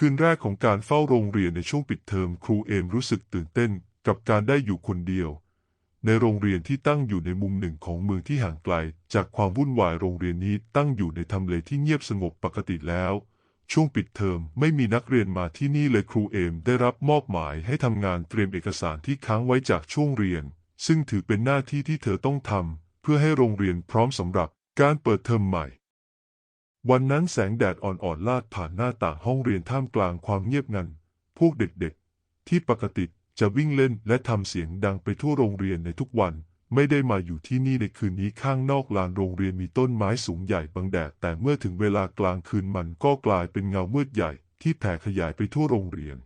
คืนแรกของการเฝ้าโรงเรียนในช่วงปิดเทอมครูเอมรู้สึกตื่นเต้นกับการได้อยู่คนเดียว ในโรงเรียนที่ตั้งอยู่ในมุมหนึ่งของเมืองที่ห่างไกล จากความวุ่นวายโรงเรียนนี้ตั้งอยู่ในทำเลที่เงียบสงบปกติแล้ว ช่วงปิดเทอมไม่มีนักเรียนมาที่นี่เลยครูเอมได้รับมอบหมายให้ทำงานเตรียมเอกสารที่ค้างไว้จากช่วงเรียน ซึ่งถือเป็นหน้าที่ที่เธอต้องทำเพื่อให้โรงเรียนพร้อมสำหรับการเปิดเทอมใหม่ วันนั้นแสงแดดอ่อนๆลาดผ่านหน้าต่างห้องเรียนท่ามกลางความเงียบงัน พวกเด็กๆ ที่ปกติจะวิ่งเล่นและทำเสียงดังไปทั่วโรงเรียนในทุกวัน ไม่ได้มาอยู่ที่นี่ในคืนนี้ข้างนอกลานโรงเรียนมีต้นไม้สูงใหญ่บังแดด แต่เมื่อถึงเวลากลางคืนมันก็กลายเป็นเงามืดใหญ่ที่แผ่ขยายไปทั่วโรงเรียน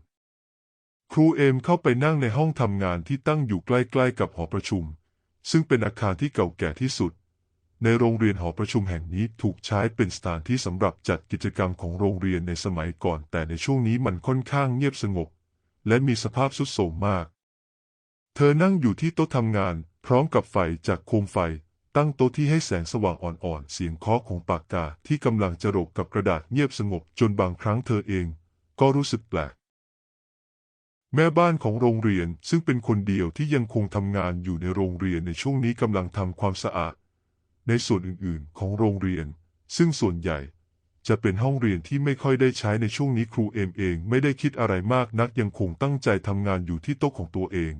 ครูเอมเข้าไปนั่งในห้องทำงานที่ตั้งอยู่ใกล้ๆกับหอประชุม ซึ่งเป็นอาคารที่เก่าแก่ที่สุด ในโรงเรียนหอประชุมแห่งนี้ถูกใช้เป็นสถานที่สำหรับจัดกิจกรรมของโรงเรียนในสมัยก่อน แต่ในช่วงนี้มันค่อนข้างเงียบสงบ และมีสภาพทรุดโทรมมาก เธอนั่งอยู่ที่โต๊ะทำงาน พร้อมกับไฟจากโคมไฟ ตั้งโต๊ะที่ให้แสงสว่างอ่อนๆ เสียงเคาะของปากกาที่กำลังจะโรกกับกระดาษเงียบสงบจนบางครั้งเธอเอง ก็รู้สึกแปลกแม่บ้านของโรงเรียนซึ่งเป็นคนเดียวที่ยังคงทำงานอยู่ในโรงเรียนในช่วงนี้กำลังทำความสะอาด ในส่วนอื่นๆ ของโรงเรียน ซึ่งส่วนใหญ่ จะเป็นห้องเรียนที่ไม่ค่อยได้ใช้ในช่วงนี้ครูเอ็มเองไม่ได้คิดอะไรมากนักยังคงตั้งใจทำงานอยู่ที่โต๊ะของตัวเอง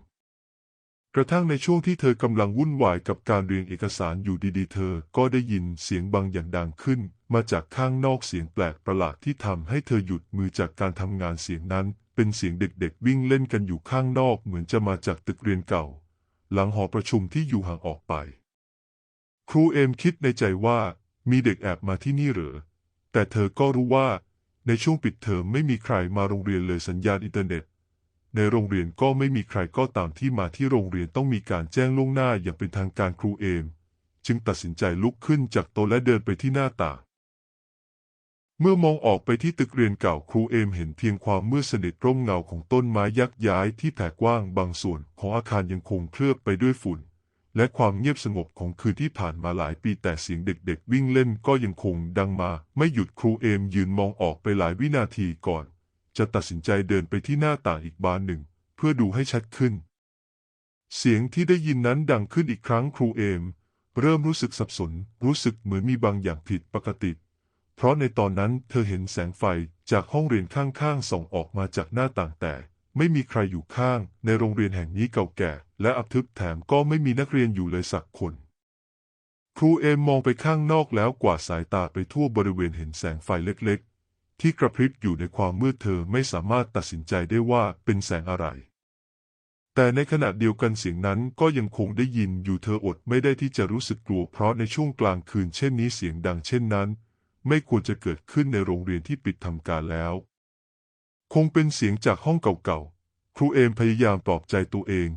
กระทั่งในช่วงที่เธอกำลังวุ่นวายกับการเรียงเอกสารอยู่ดีๆ เธอก็ได้ยินเสียงบางอย่างดังขึ้น มาจากข้างนอกเสียงแปลกประหลาดที่ทำให้เธอหยุดมือจากการทำงานเสียงนั้น เป็นเสียงเด็กๆ วิ่งเล่นกันอยู่ข้างนอกเหมือนจะมาจากตึกเรียนเก่า หลังหอประชุมที่อยู่ห่างออกไป ครูเอมคิดในใจว่ามีเด็กแอบมาที่นี่เหรอแต่เธอก็รู้ว่า ในช่วงปิดเทอมไม่มีใครมาโรงเรียนเลยสัญญาณอินเทอร์เน็ต ในโรงเรียนก็ไม่มีใครก็ตามที่มาที่โรงเรียนต้องมีการแจ้งล่วงหน้าอย่างเป็นทางการครูเอม จึงตัดสินใจลุกขึ้นจากโต๊ะและเดินไปที่หน้าต่างเมื่อมองออกไปที่ตึกเรียนเก่าครูเอมเห็นเพียงความมืดสนิทร่มเงาของต้นไม้ยักย้ายที่แผ่กว้างบางส่วนของอาคารยังคงเคลือบไปด้วยฝุ่น และความเงียบสงบของคืนที่ผ่านมาหลายปีแต่เสียงเด็กๆ วิ่งเล่นก็ยังคงดังมาไม่หยุดครูเอมยืนมองออกไปหลายวินาทีก่อน จะตัดสินใจเดินไปที่หน้าต่างอีกบานหนึ่ง เพื่อดูให้ชัดขึ้น เสียงที่ได้ยินนั้นดังขึ้นอีกครั้งครูเอม เริ่มรู้สึกสับสน รู้สึกเหมือนมีบางอย่างผิดปกติ เพราะในตอนนั้นเธอเห็นแสงไฟจากห้องเรียนข้างๆส่องออกมาจากหน้าต่างแต่ ไม่มีใครอยู่ข้าง ในโรงเรียนแห่งนี้เก่าแก่ และอับทึบแถมก็ไม่มีนักเรียนอยู่เลยสักคน ครูเอมมองไปข้างนอกแล้วกวาดสายตาไปทั่วบริเวณเห็นแสงไฟเล็กๆ ที่กระพริบอยู่ในความมืดเธอไม่สามารถตัดสินใจได้ว่าเป็นแสงอะไร แต่ในขณะเดียวกันเสียงนั้นก็ยังคงได้ยินอยู่เธออดไม่ได้ที่จะรู้สึกกลัวเพราะในช่วงกลางคืนเช่นนี้เสียงดังเช่นนั้น ไม่ควรจะเกิดขึ้นในโรงเรียนที่ปิดทำการแล้ว คงเป็นเสียงจากห้องเก่าๆ ครูเอมพยายามปลอบใจตัวเอง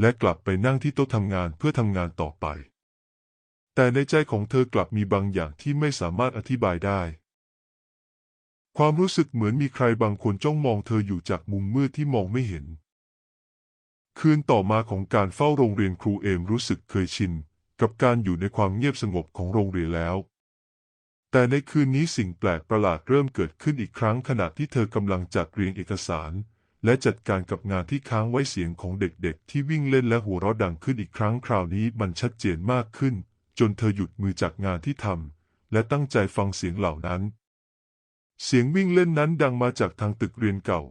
และกลับไปนั่งที่โต๊ะทำงานเพื่อทำงานต่อไป แต่ในใจของเธอกลับมีบางอย่างที่ไม่สามารถอธิบายได้ ความรู้สึกเหมือนมีใครบางคนจ้องมองเธออยู่จากมุมมืดที่มองไม่เห็น คืนต่อมาของการเฝ้าโรงเรียนครูเอมรู้สึกเคยชิน กับการอยู่ในความเงียบสงบของโรงเรียนแล้ว แต่ในคืนนี้สิ่งแปลกประหลาดเริ่มเกิดขึ้นอีกครั้งขณะที่เธอกำลังจัดเรียงเอกสาร และจัดการกับงานที่ค้างไว้เสียงของเด็กๆ ที่วิ่งเล่นและหัวเราะดังขึ้นอีกครั้งคราวนี้มันชัดเจนมากขึ้น จนเธอหยุดมือจากงานที่ทำและตั้งใจฟังเสียงเหล่านั้น เสียงวิ่งเล่นนั้นดังมาจากทางตึกเรียนเก่า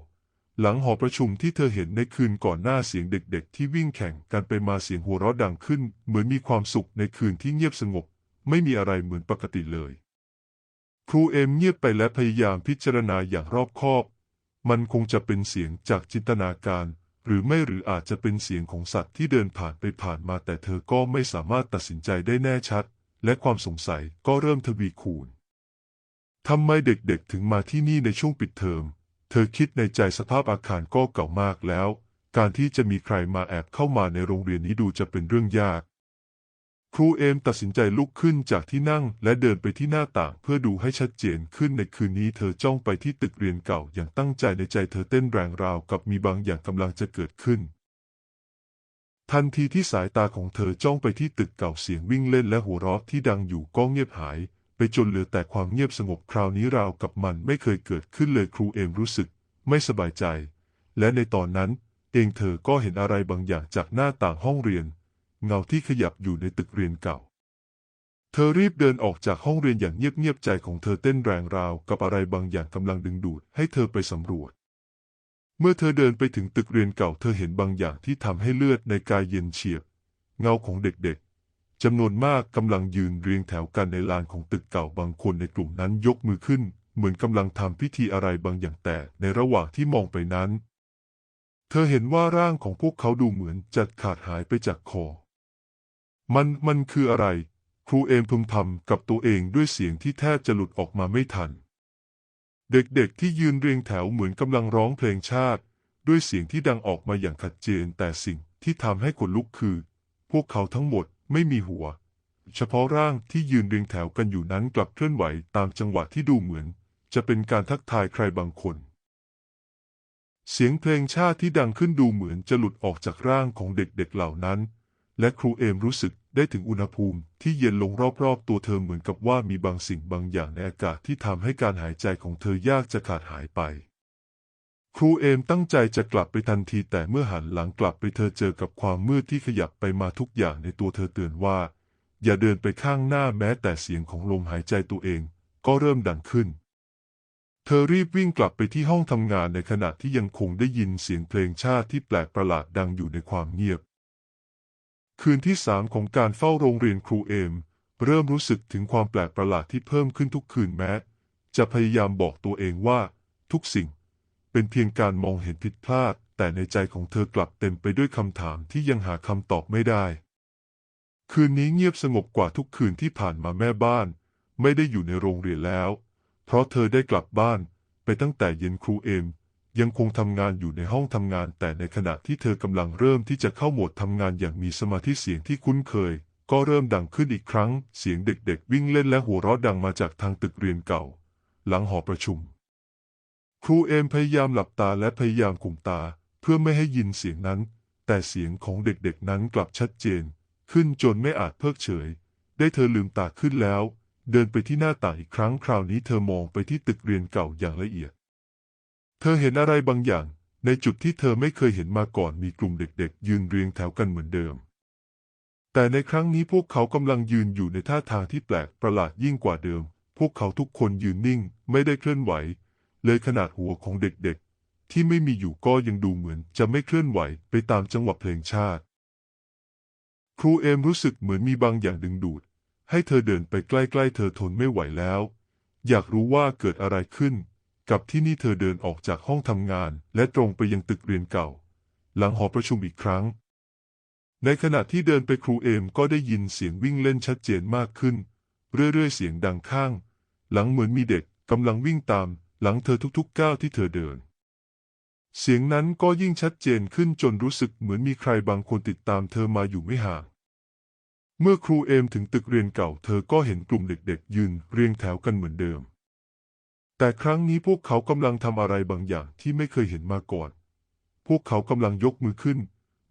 หลังหอประชุมที่เธอเห็นในคืนก่อนหน้าเสียงเด็ก ๆ ที่วิ่งแข่งกันไปมาเสียงหัวเราะดังขึ้น เหมือนมีความสุขในคืนที่เงียบสงบ ไม่มีอะไรเหมือนปกติเลย ครูเอมเงียบไปและพยายามพิจารณาอย่างรอบคอบ มันคงจะเป็นเสียงจากจินตนาการ หรือไม่หรืออาจจะเป็นเสียงของสัตว์ที่เดินผ่านไปผ่านมาแต่เธอก็ไม่สามารถตัดสินใจได้แน่ชัด และความสงสัยก็เริ่มทวีคูณทำไมเด็กๆถึงมาที่นี่ในช่วงปิดเทอม เธอคิดในใจสภาพอาคารก็เก่ามากแล้ว การที่จะมีใครมาแอบเข้ามาในโรงเรียนนี้ดูจะเป็นเรื่องยาก ครูเอมตัดสินใจลุกขึ้นจากที่นั่งและเดินไปที่หน้าต่างเพื่อดูให้ชัดเจนขึ้นในคืนนี้เธอจ้องไปที่ตึกเรียนเก่าอย่างตั้งใจในใจเธอเต้นแรงราวกับมีบางอย่างกำลังจะเกิดขึ้น ทันทีที่สายตาของเธอจ้องไปที่ตึกเก่าเสียงวิ่งเล่นและหัวเราะที่ดังอยู่ก็เงียบหาย ไปจนเหลือแต่ความเงียบสงบคราวนี้ราวกับมันไม่เคยเกิดขึ้นเลยครูเอมรู้สึก ไม่สบายใจ และในตอนนั้น เองเธอก็เห็นอะไรบางอย่างจากหน้าต่างห้องเรียน เงาที่ขยับอยู่ในตึกเรียนเก่า เธอรีบเดินออกจากห้องเรียนอย่างเงียบๆใจของเธอเต้นแรงราวกับอะไรบางอย่างกำลังดึงดูดให้เธอไปสำรวจ เมื่อเธอเดินไปถึงตึกเรียนเก่า เธอเห็นบางอย่างที่ทำให้เลือดในกายเย็นเฉียบ เงาของเด็กๆจำนวนมากกำลังยืนเรียงแถวกันในลานของตึกเก่าบางคนในกลุ่มนั้นยกมือขึ้น เหมือนกำลังทำพิธีอะไรบางอย่างแต่ในระหว่างที่มองไปนั้นเธอเห็นว่าร่างของพวกเขาดูเหมือนจะขาดหายไปจากคอ มันมันคืออะไร ครูเอมพึมพำกับตัวเองด้วยเสียงที่แทบจะหลุดออกมาไม่ทัน เด็กๆที่ยืนเรียงแถวเหมือนกำลังร้องเพลงชาติ ด้วยเสียงที่ดังออกมาอย่างชัดเจนแต่สิ่งที่ทำให้ขนลุกคือ พวกเขาทั้งหมดไม่มีหัว เฉพาะร่างที่ยืนเรียงแถวกันอยู่นั้นกลับเคลื่อนไหวตามจังหวะที่ดูเหมือน จะเป็นการทักทายใครบางคน เสียงเพลงชาติที่ดังขึ้นดูเหมือนจะหลุดออกจากร่างของเด็กๆเหล่านั้น และครูเอมรู้สึกได้ถึงอุณหภูมิที่เย็นลงรอบๆ ตัวเธอเหมือนกับว่ามีบางสิ่งบางอย่างในอากาศที่ทำให้การหายใจของเธอยากจะขาดหายไป ครูเอมตั้งใจจะกลับไปทันทีแต่เมื่อหันหลังกลับไปเธอเจอกับความมืดที่ขยับไปมาทุกอย่างในตัวเธอเตือนว่า อย่าเดินไปข้างหน้าแม้แต่เสียงของลมหายใจตัวเองก็เริ่มดังขึ้น เธอรีบวิ่งกลับไปที่ห้องทำงานในขณะที่ยังคงได้ยินเสียงเพลงชาติที่แปลกประหลาดดังอยู่ในความเงียบ คืนที่สามของการเฝ้าโรงเรียนครูเอม เริ่มรู้สึกถึงความแปลกประหลาดที่เพิ่มขึ้นทุกคืนแม้ จะพยายามบอกตัวเองว่า ทุกสิ่ง เป็นเพียงการมองเห็นผิดพลาด แต่ในใจของเธอกลับเต็มไปด้วยคำถามที่ยังหาคำตอบไม่ได้ คืนนี้เงียบสงบกว่าทุกคืนที่ผ่านมาแม่บ้าน ไม่ได้อยู่ในโรงเรียนแล้ว เพราะเธอได้กลับบ้านไปตั้งแต่เย็นครูเอม ยังคงทำงานอยู่ในห้องทำงาน แต่ในขณะที่เธอกำลังเริ่มที่จะเข้าโหมดทำงานอย่างมีสมาธิเสียงที่คุ้นเคย ก็เริ่มดังขึ้นอีกครั้ง เสียงเด็กๆ วิ่งเล่นและหัวเราะดังมาจากทางตึกเรียนเก่า หลังหอประชุม ครูเอมพยายามหลับตาและพยายามข่มตา เพื่อไม่ให้ยินเสียงนั้น แต่เสียงของเด็กๆนั้นกลับชัดเจน ขึ้นจนไม่อาจเพิกเฉย ได้เธอลืมตาขึ้นแล้ว เดินไปที่หน้าต่างอีกครั้งคราวนี้เธอมองไปที่ตึกเรียนเก่าอย่างละเอียด เธอเห็นอะไรบางอย่าง ในจุดที่เธอไม่เคยเห็นมาก่อนมีกลุ่มเด็กๆ ยืนเรียงแถวกันเหมือนเดิม แต่ในครั้งนี้พวกเขากำลังยืนอยู่ในท่าทางที่แปลกประหลาดยิ่งกว่าเดิม พวกเขาทุกคนยืนนิ่งไม่ได้เคลื่อนไหว เลยขนาดหัวของเด็กๆ ที่ไม่มีอยู่ก็ยังดูเหมือนจะไม่เคลื่อนไหวไปตามจังหวะเพลงชาติ ครูเอมรู้สึกเหมือนมีบางอย่างดึงดูด ให้เธอเดินไปใกล้ๆ เธอทนไม่ไหวแล้ว อยากรู้ว่าเกิดอะไรขึ้น กับที่นี่เธอเดินออกจากห้องทำงาน และตรงไปยังตึกเรียนเก่า หลังหอประชุมอีกครั้ง ในขณะที่เดินไปครูเอมก็ได้ยินเสียงวิ่งเล่นชัดเจนมากขึ้น เรื่อยๆ เสียงดังข้าง หลังเหมือนมีเด็กกำลังวิ่งตาม หลังเธอทุกๆก้าวที่เธอเดิน เสียงนั้นก็ยิ่งชัดเจนขึ้นจนรู้สึกเหมือนมีใครบางคนติดตามเธอมาอยู่ไม่ห่างเมื่อครูเอมถึงตึกเรียนเก่า เธอก็เห็นกลุ่มเด็กๆ ยืนเรียงแถวกันเหมือนเดิม แต่ครั้งนี้พวกเขากำลังทำอะไรบางอย่างที่ไม่เคยเห็นมาก่อน พวกเขากำลังยกมือขึ้น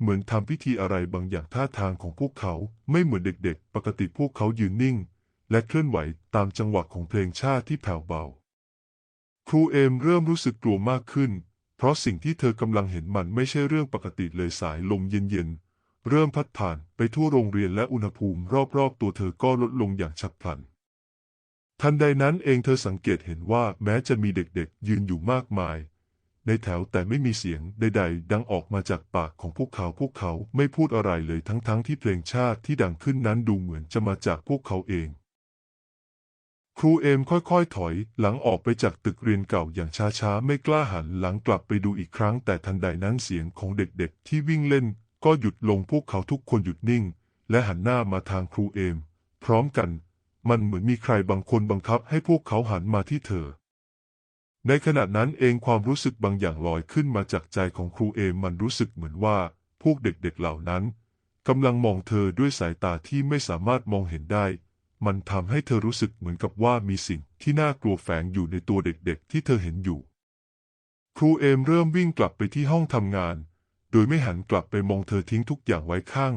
เหมือนทำพิธีอะไรบางอย่างท่าทางของพวกเขาไม่เหมือนเด็กๆ ปกติพวกเขายืนนิ่ง และเคลื่อนไหวตามจังหวะของเพลงชาติที่แผ่วเบา ครูเอมเริ่มรู้สึกกลัวมากขึ้น เพราะสิ่งที่เธอกำลังเห็นมันไม่ใช่เรื่องปกติเลยสายลมเย็นๆเริ่มพัดผ่านไปทั่วโรงเรียนและอุณหภูมิรอบๆ ตัวเธอก็ลดลงอย่างฉับพลัน ทันใดนั้นเองเธอสังเกตเห็นว่าแม้จะมีเด็กๆ ยืนอยู่มากมาย ในแถวแต่ไม่มีเสียงใดๆ ดังออกมาจากปากของพวกเขาพวกเขาไม่พูดอะไรเลยทั้งๆที่เพลงชาติที่ดังขึ้นนั้นดูเหมือนจะมาจากพวกเขาเอง ครูเอมค่อยๆถอยหลังออกไปจากตึกเรียนเก่าอย่างช้าๆ ไม่กล้าหันหลังกลับไปดูอีกครั้ง แต่ทันใดนั้นเสียงของเด็กๆ ที่วิ่งเล่น ก็หยุดลงพวกเขาทุกคนหยุดนิ่ง และหันหน้ามาทางครูเอม พร้อมกัน มันเหมือนมีใครบางคนบังคับให้พวกเขาหันมาที่เธอ ในขณะนั้นเองความรู้สึกบางอย่างลอยขึ้นมาจากใจของครูเอมมันรู้สึกเหมือนว่าพวกเด็กๆเหล่านั้นกำลังมองเธอด้วยสายตาที่ไม่สามารถมองเห็นได้ มันทำให้เธอรู้สึกเหมือนกับว่ามีสิ่งที่น่ากลัวแฝงอยู่ในตัวเด็กๆ ที่เธอเห็นอยู่ ครูเอมเริ่มวิ่งกลับไปที่ห้องทำงาน โดยไม่หันกลับไปมองเธอทิ้งทุกอย่างไว้ข้าง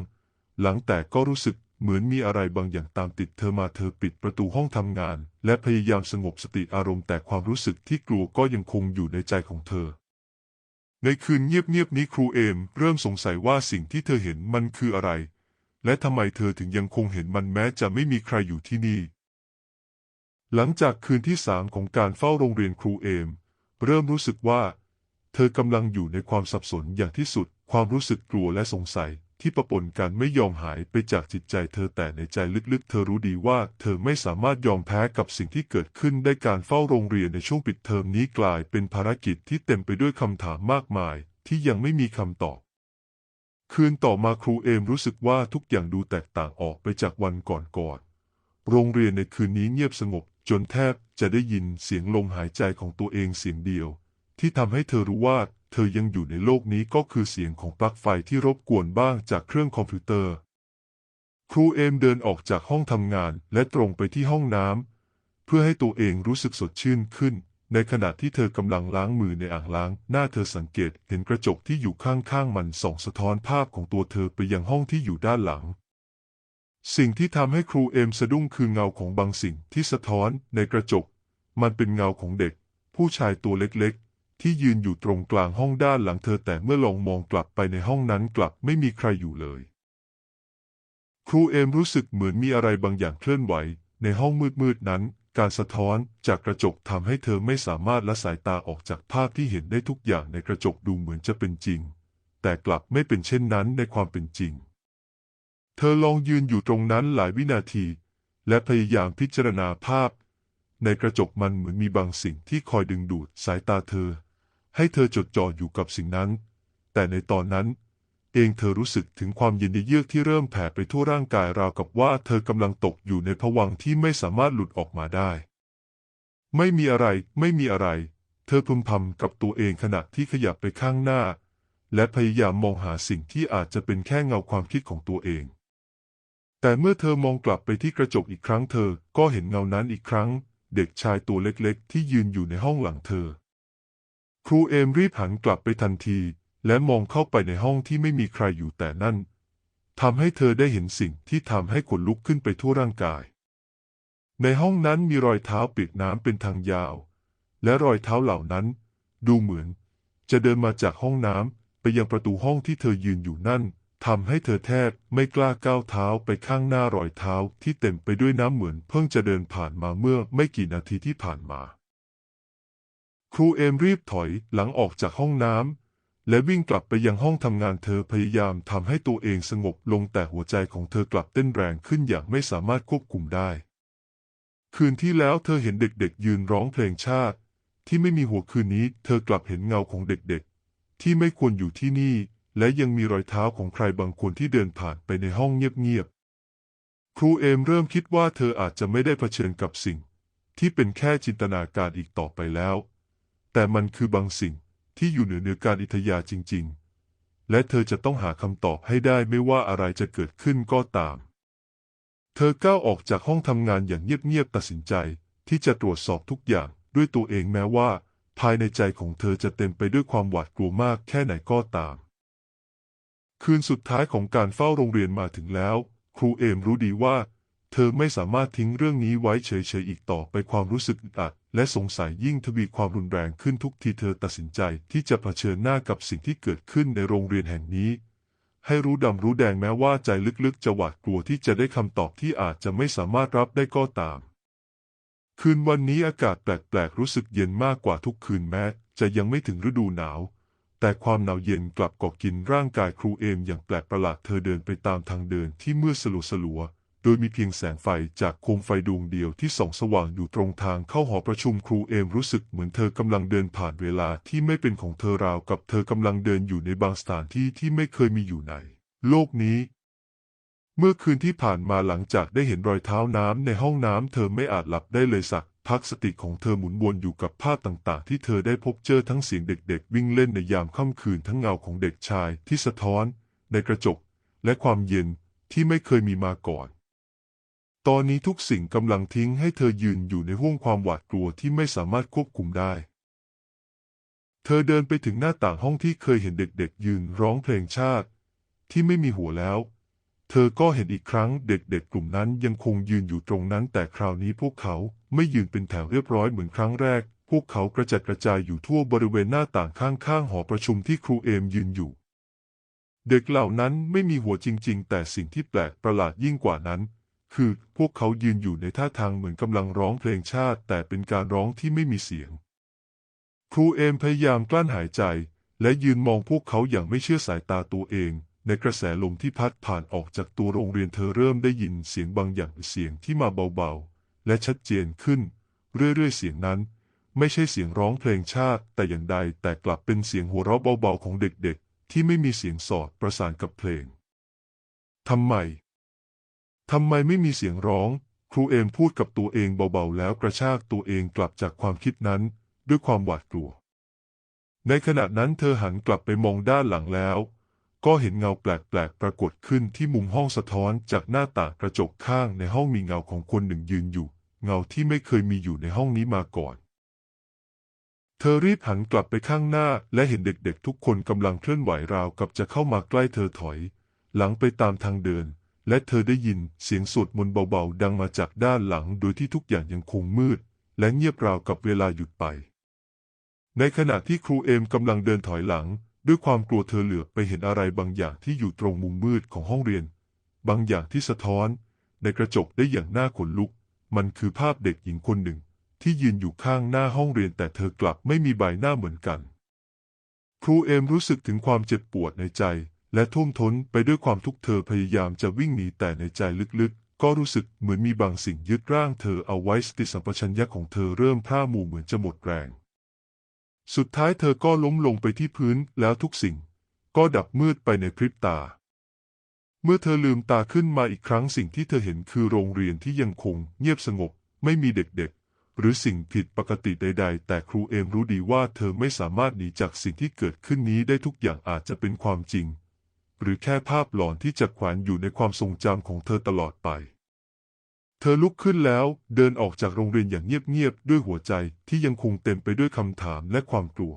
หลังแต่ก็รู้สึก เหมือนมีอะไรบางอย่างตามติดเธอมาเธอปิดประตูห้องทำงาน และพยายามสงบสติอารมณ์แต่ความรู้สึกที่กลัวก็ยังคงอยู่ในใจของเธอ ในคืนเงียบๆนี้ครูเอมเริ่มสงสัยว่าสิ่งที่เธอเห็นมันคืออะไร และทำไมเธอถึงยังคงเห็นมันแม้จะไม่มีใครอยู่ที่นี่ หลังจากคืนที่สามของการเฝ้าโรงเรียนครูเอม เริ่มรู้สึกว่า เธอกำลังอยู่ในความสับสนอย่างที่สุด ความรู้สึกกลัวและสงสัย ที่ปะปนกันไม่ยอมหายไปจากจิตใจเธอแต่ในใจลึกๆ เธอรู้ดีว่าเธอไม่สามารถยอมแพ้กับสิ่งที่เกิดขึ้นได้การเฝ้าโรงเรียนในช่วงปิดเทอมนี้กลายเป็นภารกิจที่เต็มไปด้วยคำถามมากมาย ที่ยังไม่มีคำตอบ คืนต่อมาครูเอมรู้สึกว่าทุกอย่างดูแตกต่างออกไปจากวันก่อนๆโรงเรียนในคืนนี้เงียบสงบจนแทบจะได้ยินเสียงลมหายใจของตัวเองเสียงเดียว ที่ทำให้เธอรู้ว่า เธอยังอยู่ในโลกนี้ก็คือเสียงของปลั๊กไฟที่รบกวนบ้างจากเครื่องคอมพิวเตอร์ ครูเอมเดินออกจากห้องทำงานและตรงไปที่ห้องน้ำเพื่อให้ตัวเองรู้สึกสดชื่นขึ้น ในขณะที่เธอกำลังล้างมือในอ่างล้าง หน้าเธอสังเกตเห็นกระจกที่อยู่ข้างๆมันส่องสะท้อนภาพของตัวเธอไปยังห้องที่อยู่ด้านหลังสิ่งที่ทำให้ครูเอมสะดุ้งคือเงาของบางสิ่งที่สะท้อนในกระจก มันเป็นเงาของเด็ก ผู้ชายตัวเล็กๆ ที่ยืนอยู่ตรงกลางห้องด้านหลังเธอแต่เมื่อลองมองกลับไปในห้องนั้นกลับไม่มีใครอยู่เลย ครูเอมรู้สึกเหมือนมีอะไรบางอย่างเคลื่อนไหว ในห้องมืดๆนั้น การสะท้อนจากกระจกทำให้เธอไม่สามารถละสายตาออกจากภาพที่เห็นได้ทุกอย่างในกระจกดูเหมือนจะเป็นจริง แต่กลับไม่เป็นเช่นนั้นในความเป็นจริง เธอลองยืนอยู่ตรงนั้นหลายวินาที และพยายามพิจารณาภาพ ในกระจกมันเหมือนมีบางสิ่งที่คอยดึงดูดสายตาเธอ ให้เธอจดจ่ออยู่กับสิ่งนั้น แต่ในตอนนั้น เองเธอรู้สึกถึงความเย็นเยือกที่เริ่มแผ่ไปทั่วร่างกายราวกับว่าเธอกำลังตกอยู่ในภวังที่ไม่สามารถหลุดออกมาได้ ไม่มีอะไร ไม่มีอะไร เธอพึมพำกับตัวเองขณะที่ขยับไปข้างหน้า และพยายามมองหาสิ่งที่อาจจะเป็นแค่เงาความคิดของตัวเองแต่เมื่อเธอมองกลับไปที่กระจกอีกครั้งเธอก็เห็นเงานั้นอีกครั้ง เด็กชายตัวเล็กๆ ที่ยืนอยู่ในห้องหลังเธอ ครูเอมรีบหันกลับไปทันที และมองเข้าไปในห้องที่ไม่มีใครอยู่แต่นั่นทำให้เธอได้เห็นสิ่งที่ทำให้ขนลุกขึ้นไปทั่วร่างกาย ในห้องนั้นมีรอยเท้าเปียกน้ำเป็นทางยาว และรอยเท้าเหล่านั้น ดูเหมือน จะเดินมาจากห้องน้ำไปยังประตูห้องที่เธอยืนอยู่นั่น ทำให้เธอแทบไม่กล้าก้าวเท้าไปข้างหน้ารอยเท้าที่เต็มไปด้วยน้ำเหมือนเพิ่งจะเดินผ่านมาเมื่อไม่กี่นาทีที่ผ่านมา ครูเอมรีบถอยหลังออกจากห้องน้ำและวิ่งกลับไปยังห้องทำงานเธอพยายามทำให้ตัวเองสงบลงแต่หัวใจของเธอกลับเต้นแรงขึ้นอย่างไม่สามารถควบคุมได้ คืนที่แล้วเธอเห็นเด็กๆ ยืนร้องเพลงชาติ ที่ไม่มีหัวคืนนี้ เธอกลับเห็นเงาของเด็กๆ ที่ไม่ควรอยู่ที่นี่ และยังมีรอยเท้าของใครบางคนที่เดินผ่านไปในห้องเงียบๆ ครูเอมเริ่มคิดว่าเธออาจจะไม่ได้เผชิญกับสิ่ง ที่เป็นแค่จินตนาการอีกต่อไปแล้ว แต่มันคือบางสิ่งที่อยู่เหนือเหนือการอิทยาจริง ๆ และเธอจะต้องหาคำตอบให้ได้ไม่ว่าอะไรจะเกิดขึ้นก็ตาม เธอก้าวออกจากห้องทำงานอย่างเงียบๆตัดสินใจที่จะตรวจสอบทุกอย่างด้วยตัวเองแม้ว่า ภายในใจของเธอจะเต็มไปด้วยความหวาดกลัวมากแค่ไหนก็ตาม คืนสุดท้ายของการเฝ้าโรงเรียนมาถึงแล้ว ครูเอมรู้ดีว่า เธอไม่สามารถทิ้งเรื่องนี้ไว้เฉยๆอีกต่อไปความรู้สึกอึดอัดและสงสัยยิ่งทวีความรุนแรงขึ้นทุกทีเธอตัดสินใจที่จะเผชิญหน้ากับสิ่งที่เกิดขึ้นในโรงเรียนแห่งนี้ ให้รู้ดำรู้แดงแม้ว่าใจลึกๆ จะหวาดกลัวที่จะได้คำตอบที่อาจจะไม่สามารถรับได้ก็ตาม คืนวันนี้อากาศแปลกๆรู้สึกเย็นมากกว่าทุกคืนแม้ จะยังไม่ถึงฤดูหนาว แต่ความหนาวเย็นกลับก่อกินร่างกายครูเอมอย่างแปลกประหลาดเธอเดินไปตามทางเดินที่มืดสลัวสลัวโดยมีเพียงแสงไฟจากโคมไฟดวงเดียวที่ส่องสว่างอยู่ตรงทางเข้าหอประชุมครูเอมรู้สึกเหมือนเธอกำลังเดินผ่านเวลาที่ไม่เป็นของเธอราวกับเธอกำลังเดินอยู่ในบางสถานที่ที่ไม่เคยมีอยู่ในโลกนี้ เมื่อคืนที่ผ่านมาหลังจากได้เห็นรอยเท้าน้ำในห้องน้ำเธอไม่อาจหลับได้เลยสัก พักสติของเธอหมุนวนอยู่กับภาพต่างๆ ที่เธอได้พบเจอทั้งเสียงเด็กๆ วิ่งเล่นในยามค่ำคืนทั้งเงาของเด็กชายที่สะท้อนในกระจก และความเย็นที่ไม่เคยมีมาก่อน ตอนนี้ทุกสิ่งกำลังทิ้งให้เธอยืนอยู่ในห้วงความหวาดกลัวที่ไม่สามารถควบคุมได้ เธอเดินไปถึงหน้าต่างห้องที่เคยเห็นเด็กๆ ยืนร้องเพลงชาติ ที่ไม่มีหัวแล้ว เธเธอก็เห็นอีกครั้งเด็กๆกลุ่มนั้นยังคงยืนอยู่ตรงนั้นแต่คราวนี้พวกเขาไม่ยืนเป็นแถวเรียบร้อยเหมือนครั้งแรก พวกเขากระจัดกระจายอยู่ทั่วบริเวณหน้าต่างข้างๆหอประชุมที่ครูเอมยืนอยู่ เด็กเหล่านั้นไม่มีหัวจริง ๆ แต่สิ่งที่แปลกประหลาดยิ่งกว่านั้น คือพวกเขายืนอยู่ในท่าทางเหมือนกำลังร้องเพลงชาติ แต่เป็นการร้องที่ไม่มีเสียง ครูเอมพยายามกลั้นหายใจ และยืนมองพวกเขาอย่างไม่เชื่อสายตาตัวเอง ในกระแสลมที่พัดผ่านออกจากตัวโรงเรียนเธอเริ่มได้ยินเสียงบางอย่างเสียงที่มาเบาๆ และชัดเจนขึ้น เรื่อยๆ เสียงนั้น ไม่ใช่เสียงร้องเพลงชาติ แต่อย่างใดแต่กลับเป็นเสียงหัวเราะเบาๆของเด็กๆ ที่ไม่มีเสียงสอดประสานกับเพลงทำไมทำไมไม่มีเสียงร้อง ครูเอมพูดกับตัวเองเบาๆ แล้วกระชากตัวเองกลับจากความคิดนั้น ด้วยความหวาดกลัว ในขณะนั้นเธอหันกลับไปมองด้านหลังแล้ว ก็เห็นเงาแปลกๆ ปรากฏขึ้นที่มุมห้องสะท้อนจากหน้าต่างกระจกข้างในห้องมีเงาของคนหนึ่งยืนอยู่ เงาที่ไม่เคยมีอยู่ในห้องนี้มาก่อน เธอรีบหันกลับไปข้างหน้าและเห็นเด็กๆ ทุกคนกำลังเคลื่อนไหวราวกับจะเข้ามาใกล้เธอถอย หลังไปตามทางเดิน และเธอได้ยินเสียงสวดมนต์เบาๆ ดังมาจากด้านหลังโดยที่ทุกอย่างยังคงมืด และเงียบราวกับเวลาหยุดไป ในขณะที่ครูเอมกำลังเดินถอยหลัง ด้วยความกลัวเธอเหลือบไปเห็นอะไรบางอย่างที่อยู่ตรงมุมมืดของห้องเรียน บางอย่างที่สะท้อน ในกระจกได้อย่างน่าขนลุก มันคือภาพเด็กหญิงคนหนึ่ง ที่ยืนอยู่ข้างหน้าห้องเรียนแต่เธอกลับไม่มีใบหน้าเหมือนกัน ครูเอมรู้สึกถึงความเจ็บปวดในใจ และท่วมท้นไปด้วยความทุกข์เธอพยายามจะวิ่งหนีแต่ในใจลึกๆ ก็รู้สึกเหมือนมีบางสิ่งยึดร่างเธอเอาไว้สติสัมปชัญญะของเธอเริ่มพร่ามูเหมือนจะหมดแรง สุดท้ายเธอก็ล้มลงไปที่พื้นแล้วทุกสิ่ง ก็ดับมืดไปในพริบตา เมื่อเธอลืมตาขึ้นมาอีกครั้งสิ่งที่เธอเห็นคือโรงเรียนที่ยังคงเงียบสงบ ไม่มีเด็กๆ หรือสิ่งผิดปกติใด ๆ แต่ครูเอมรู้ดีว่าเธอไม่สามารถหนีจากสิ่งที่เกิดขึ้นนี้ได้ทุกอย่างอาจจะเป็นความจริง หรือแค่ภาพหลอนที่จะแขวนอยู่ในความทรงจำของเธอตลอดไป เธอลุกขึ้นแล้วเดินออกจากโรงเรียนอย่างเงียบๆด้วยหัวใจที่ยังคงเต็มไปด้วยคำถามและความกลัว